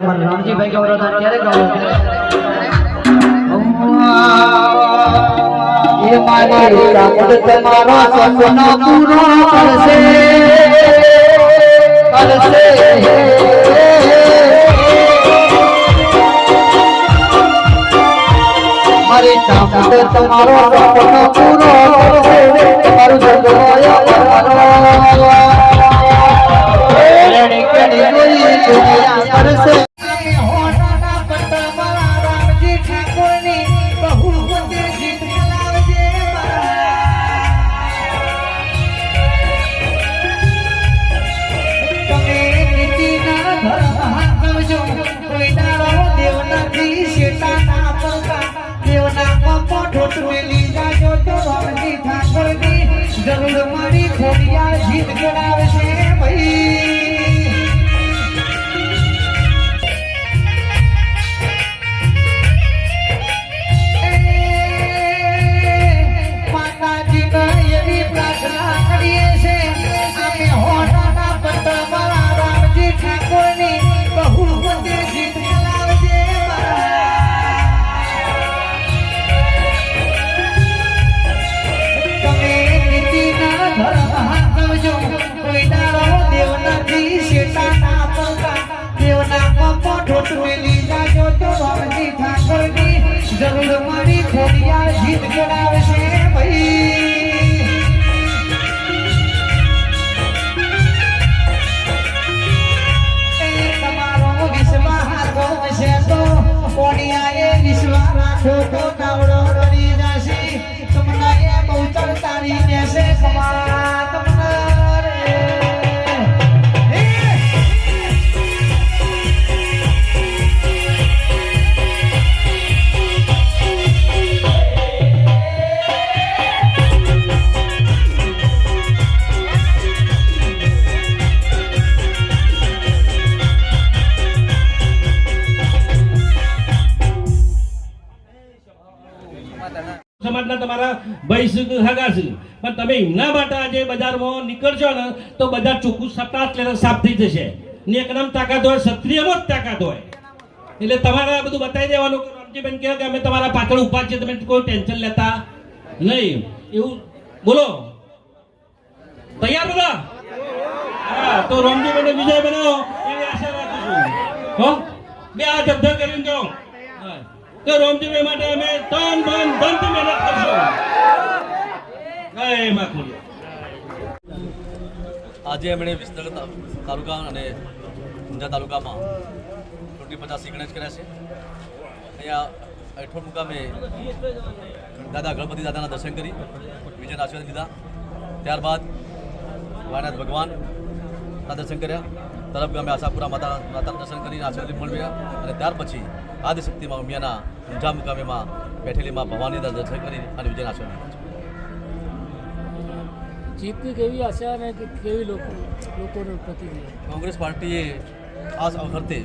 રામજીભાઈ ગૌરવ ક્યારે ગાવું? એ મારી તમારો સપનો પૂરો કરશે. કરશે. મારી કામડ તમારો સપનો પૂરો 哎呀，我的天！જરૂર મારી ખોડિયાર જીત કરાવશે ભાઈ તમારો વિશ્વાસ છે તો કોડિયાએ વિશ્વાસ રાખો તો નાવડો せかま સમાજના તમારા ભાઈ છે હગા છે પણ તમે એમના માટે આજે બજારમાં નીકળશો ને, તો બધા ચોખ્ખું સટાટ લેતા સાફ થઈ જશે. ને એકદમ તાકાત હોય, ક્ષત્રિયમાં જ તાકાત હોય. એટલે તમારે બધું બતાવી દેવાનું કે રામજીબેન કહે કે અમે તમારા પાછળ ઊભા છીએ, તમે કોઈ ટેન્શન લેતા નહીં. એવું બોલો. તૈયાર બધા હા, તો રામજીબેન વિજય બનાવો, એવી આશા રાખું છું. બે આ ધબધબ કરીને જાઓ હા. તો રોમજીભાઈ માટે અમે તન મન ધનથી મહેનત કરશું. આજે એમણે વિસનગર તાલુકા અને ઊંઝા તાલુકામાં ચૂંટણી પચાસ સિગ્નેચ કર્યા છે. અહીંયા અઠોડ મુકામે દાદા ગણપતિ દાદાના દર્શન કરી, વિજયના આશીર્વાદ લીધા. ત્યારબાદ વાયનાથ ભગવાનના દર્શન કર્યા. તરફ અમે આશાપુરા માતા માતાનું દર્શન કરીને આશીર્વાદ મેળવ્યા અને ત્યાર પછી આદિશક્તિમાં ઉમિયાના ઊંઝા મુકામેમાં બેઠેલી માં ભવાનીના દર્શન કરી અને વિજયના આશીર્વાદ જીતની કેવી આશા અને કેવી લોકો લોકોનો પ્રતિક્રિયા? કોંગ્રેસ પાર્ટીએ આ વખતે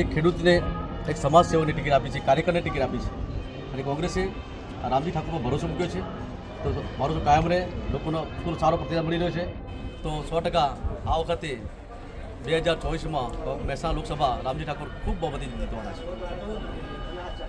એક ખેડૂતને એક સમાજસેવાની ટિકિટ આપી છે કાર્યકરને ટિકિટ આપી છે. અને કોંગ્રેસે રામજી ઠાકોર પર ભરોસો મૂક્યો છે. તો ભરોસો કાયમ રહે લોકોનો ખૂબ સારો પ્રતિસાદ મળી રહ્યો છે. તો સો ટકા આ વખતે બે હજાર ચોવીસમાં મહેસાણા લોકસભા રામજી ઠાકોર ખૂબ બહુ બધી જીતવાના છે.